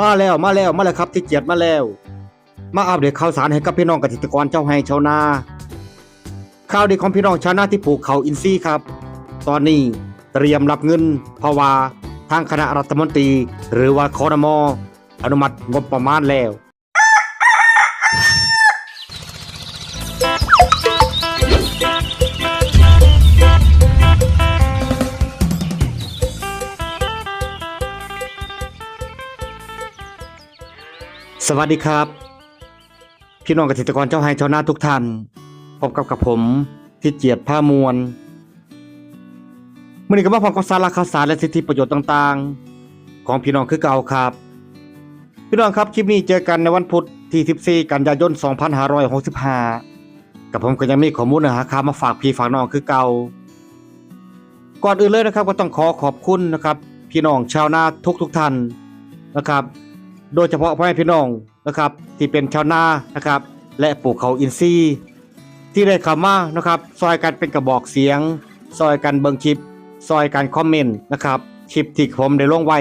มาแล้วมาแล้วมาแล้วครับที่เกียรติมาแล้ว มาอัปเดตข่าวสารให้กับพี่น้องเกษตรกรเจ้าไร่ชาวนาข่าวดีของพี่น้องชาวนาที่ปลูกเขาอินทรีย์ครับ ตอนนี้เตรียมรับเงินภาวาทางคณะรัฐมนตรี หรือว่าคอรมออนุมัติงบประมาณแล้ว สวัสดีครับ พี่น้องเกษตรกรเจ้าไร่ชาวนาทุกท่านพบกับกับผมที่เจียดผ้ามวลมื่อนี้ก็มาพร้อมกับสาระข่าวสารและสิทธิประโยชน์ต่างๆ ของพี่น้องคือเก่าครับ พี่น้องครับคลิปนี้เจอกันในวันพุธที่14กันยายน 2565 กับผมก็ยังมีข้อมูลเนื้อหาข่าวมาฝากพี่ฝากน้องคือเก่าก่อนอื่นเลยนะครับก็ต้องขอขอบคุณนะครับ พี่น้องชาวนาทุกทุกๆท่านนะครับ โดยเฉพาะพ่อแม่พี่น้องนะครับที่เป็นชาวนานะครับและปลูกเขาอินทรีย์ ที่ได้เข้ามานะครับซอยกันเป็นกระบอกเสียง ซอยกันเบิงคลิป ซอยกันคอมเมนต์นะครับคลิปที่ผมได้ลงไว้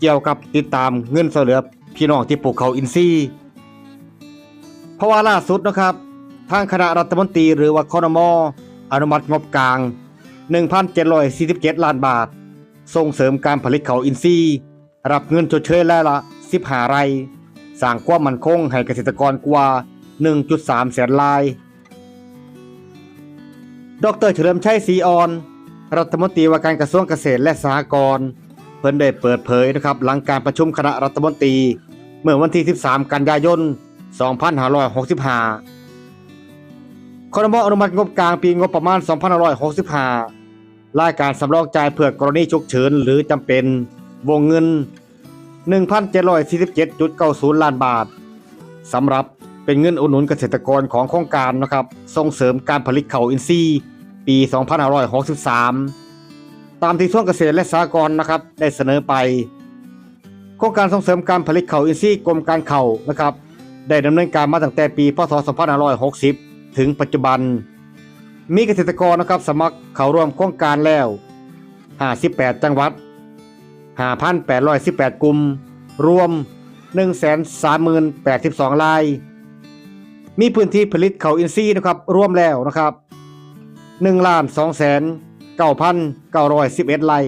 เกี่ยวกับติดตามเงินเหลือพี่น้องที่ปลูกเขาอินทรีย์เพราะว่าล่าสุดนะครับทางคณะรัฐมนตรีหรือว่าคอนมออนุมัติงบกลาง 1,747 ล้านบาท ส่งเสริมการผลิตเขาอินทรีย์ รับเงินชดเชยรายละ 15 ไร่สร้างความมั่นคงให้เกษตรกรกว่า 1.3 แสนราย ดรเฉลิมชัยศรีอ่อน รัฐมนตรีว่าการกระทรวงเกษตรและสหกรณ์เพิ่นได้เปิดเผยนะครับหลังการประชุมคณะรัฐมนตรี เมื่อวันที่ 13 กันยายน 2565ครมอนุมัติงบกลางปีงบประมาณ 2565รายการสำรองจ่ายเพื่อกรณีฉุกเฉินหรือจำเป็นวงเงิน 1,747.90 ล้านบาทสำหรับเป็นเงินอุดหนุนเกษตรกรของโครงการนะครับส่งเสริมการผลิตข้าวอินทรีย์ปี 2563 ตามที่ส่วนเกษตรและสหกรณ์นะครับได้เสนอไป โครงการส่งเสริมการผลิตข้าวอินทรีย์กรมการข้าวนะครับได้ดำเนินการมาตั้งแต่ปีพศ 2560 ถึงปัจจุบัน มีเกษตรกรนะครับสมัครเข้าร่วมโครงการแล้ว 58 จังหวัด 5,818 กลุ่ม รวม 130,082ราย มีพื้นที่ผลิตเขาอินทรีย์นะครับ รวมแล้วนะครับ1ล้าน2แสน9,911ไร่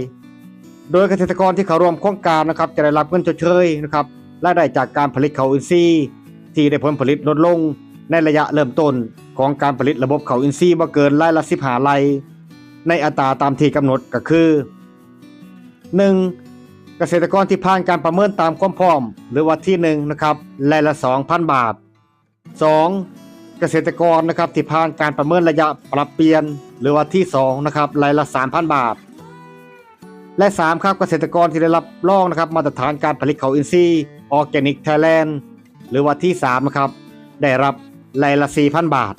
โดยเกษตรกรที่เข้าร่วมโครงการนะครับ จะได้รับเงินชดเชยนะครับรายได้จากการผลิตเขาอินทรีย์ที่ได้ผลผลิตลดลงในระยะเริ่มต้นของการผลิตระบบเขาอินทรีย์บ่เกินรายละ15ไร่ในอัตราตามที่กำหนดก็คือ 1. เกษตรกรที่ผ่านการประเมินตามความพร้อม หรือว่าที่1นนะครับรายละ 2,000 บาท 2. เกษตรกรนะครับที่ผ่านการประเมินระยะปรับเปลี่ยน หรือว่าที่2นะครับรายละ 3,000 บาท และ 3 ครับเกษตรกรที่ได้รับรองนะครับมาตรฐานการผลิตเขาอินทรีย์ออร์แกนิกไทยแลนด์หรือว่าที่3นะครับได้รับรายละ 4,000 บาท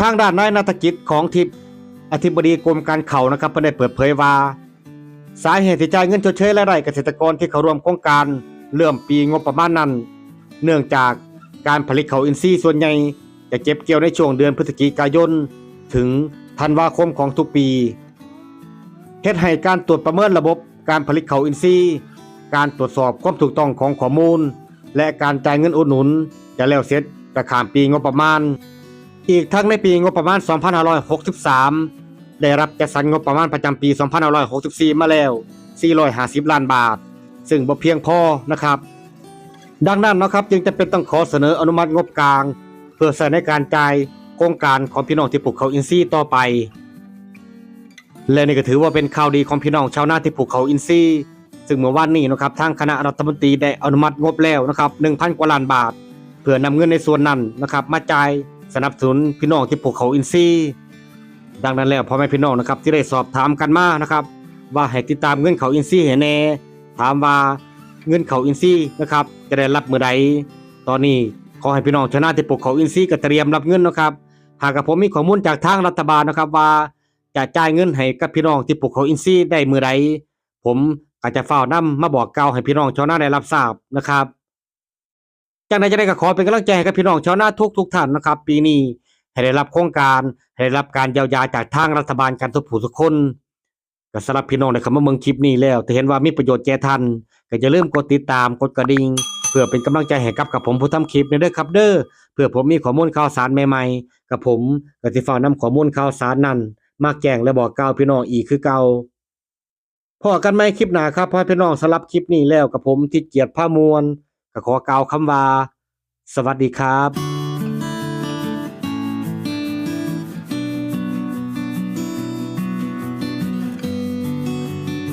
ทางด้านนายนาฏกิจของทิพย์อธิบดีกรมการเขานะครับเพิ่นได้เปิดเผยว่า สาเหตุที่จ่ายเงินชดเชยรายได้เกษตรกรที่เข้าร่วมโครงการเริ่มปีงบประมาณนั้น เนื่องจากการผลิตเขาวอินทรีย์ส่วนใหญ่จะเก็บเกี่ยวในช่วงเดือนพฤศจิกายน ถึงธันวาคมของทุกปีเฮ็ดให้การตรวจประเมินระบบการผลิตเขาวอินทรีย์ การตรวจสอบความถูกต้องของข้อมูล และการจ่ายเงินอุดหนุน จะแล้วเสร็จกระขามปีงบประมาณ อีกทั้งในปีงบประมาณ 2563 ได้รับจัดสรรงบประมาณประจำปี 2564 มาแล้ว 450 ล้านบาท ซึ่งบ่เพียงพอนะครับ ดังนั้นนะครับจึงจะเป็นต้องขอเสนออนุมัติงบกลาง เพื่อใช้ในการจ่ายโครงการของพี่น้องที่ปลูกเขาอินทรีย์ต่อไป และนี่ก็ถือว่าเป็นข่าวดีของพี่น้องชาวนาที่ปลูกเขาอินทรีย์ซึ่งเมื่อวานนี้นะครับทางคณะรัฐมนตรีได้อนุมัติงบแล้วนะครับ 1,000 กว่าล้านบาท เพื่อนำเงินในส่วนนั้นนะครับ มาจ่ายสนับสนุนพี่น้องที่ปลูกเขาอินทรีย์ ดังนั้นแล้วพ่อแม่พี่น้องนะครับที่ได้สอบถามกันมานะครับ ว่าให้ติดตามเงินเขาอินซี่ให้แน่ถามว่าเงินเขาอินซี่นะครับ จะได้รับเมื่อใดตอนนี้ขอให้พี่น้องชาวนาที่ปลูกเขาอินซี่ก็เตรียมรับเงินนะครับหากกับผมมีข้อมูลจากทางรัฐบาลนะครับว่าจะจ่ายเงินให้กับพี่น้องที่ปลูกเขาอินซี่ได้เมื่อใดผมก็จะเฝ้านํมาบอกกล่าวให้พี่น้องชาวนาได้รับทราบนะครับจากนั้นจะได้ก็ขอเป็นกำลังใจให้กับพี่น้องชาวนาทุกทุกท่านนะครับ ปีนี้ ให้ได้รับโครงการให้ได้รับการเยียวยาจากทางรัฐบาลกันทุกผู้ทุกคนก็สำหรับพี่น้องที่เข้ามาเบิ่งคลิปนี้แล้วถ้าเห็นว่ามีประโยชน์แก่ท่านก็อย่าลืมกดติดตามกดกระดิ่งเพื่อเป็นกำลังใจให้กับกับผมผู้ทำคลิปนี้ด้วยครับเด้อเพื่อผมมีข้อมูลข่าวสารใหม่ๆ กับผมก็สิฟ้ากนำข้อมูลข่าวสารนั้น มาแจ้งและบอกกล่าวพี่น้องอีกคือเก่าพอกันใหมคลิปหนาครับพ่อพี่น้องสำหรับคลิปนี้แล้วกับผมที่เกียรติผ้ามวลก็ขอกล่าวคำว่า สวัสดีครับ